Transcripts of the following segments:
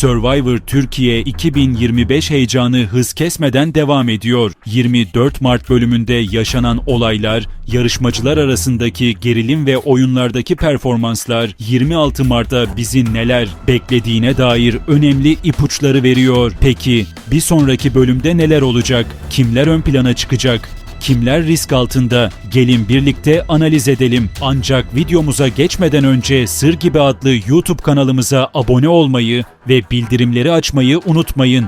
Survivor Türkiye 2025 heyecanı hız kesmeden devam ediyor. 24 Mart bölümünde yaşanan olaylar, yarışmacılar arasındaki gerilim ve oyunlardaki performanslar 26 Mart'ta bizi neler beklediğine dair önemli ipuçları veriyor. Peki bir sonraki bölümde neler olacak? Kimler ön plana çıkacak? Kimler risk altında? Gelin birlikte analiz edelim. Ancak videomuza geçmeden önce Sır Gibi adlı YouTube kanalımıza abone olmayı ve bildirimleri açmayı unutmayın.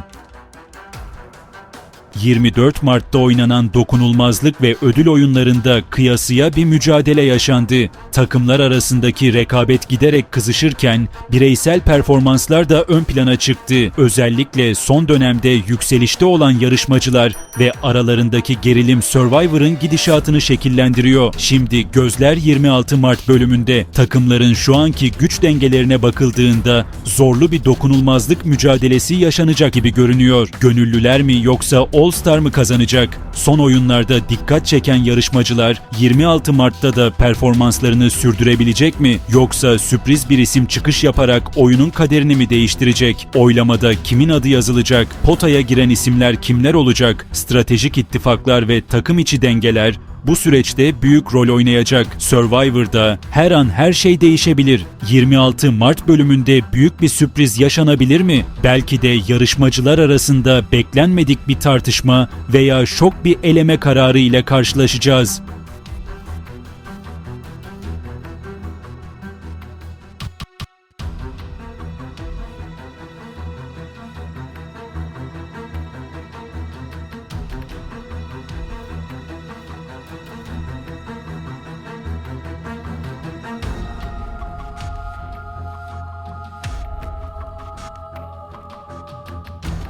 24 Mart'ta oynanan dokunulmazlık ve ödül oyunlarında kıyasıya bir mücadele yaşandı. Takımlar arasındaki rekabet giderek kızışırken bireysel performanslar da ön plana çıktı. Özellikle son dönemde yükselişte olan yarışmacılar ve aralarındaki gerilim Survivor'ın gidişatını şekillendiriyor. Şimdi gözler 26 Mart bölümünde takımların şu anki güç dengelerine bakıldığında zorlu bir dokunulmazlık mücadelesi yaşanacak gibi görünüyor. Gönüllüler mi yoksa All Star mı kazanacak? Son oyunlarda dikkat çeken yarışmacılar 26 Mart'ta da performanslarını sürdürebilecek mi? Yoksa sürpriz bir isim çıkış yaparak oyunun kaderini mi değiştirecek? Oylamada kimin adı yazılacak? Potaya giren isimler kimler olacak? Stratejik ittifaklar ve takım içi dengeler bu süreçte büyük rol oynayacak. Survivor'da her an her şey değişebilir. 26 Mart bölümünde büyük bir sürpriz yaşanabilir mi? Belki de yarışmacılar arasında beklenmedik bir tartışma veya şok bir eleme kararı ile karşılaşacağız.